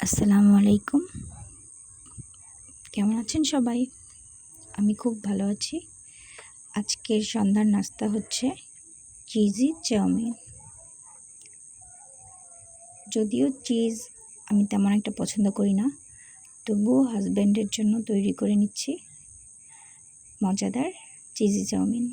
আসসালামু আলাইকুম। কেমন আছেন সবাই? আমি খুব ভালো আছি। আজকের সন্ধ্যার নাস্তা হচ্ছে চিজি চাউমিন। যদিও চিজ আমি তেমন একটা পছন্দ করি না, তবুও হাজব্যান্ডের জন্য তৈরি করে নিচ্ছি মজাদার চিজি চাউমিন।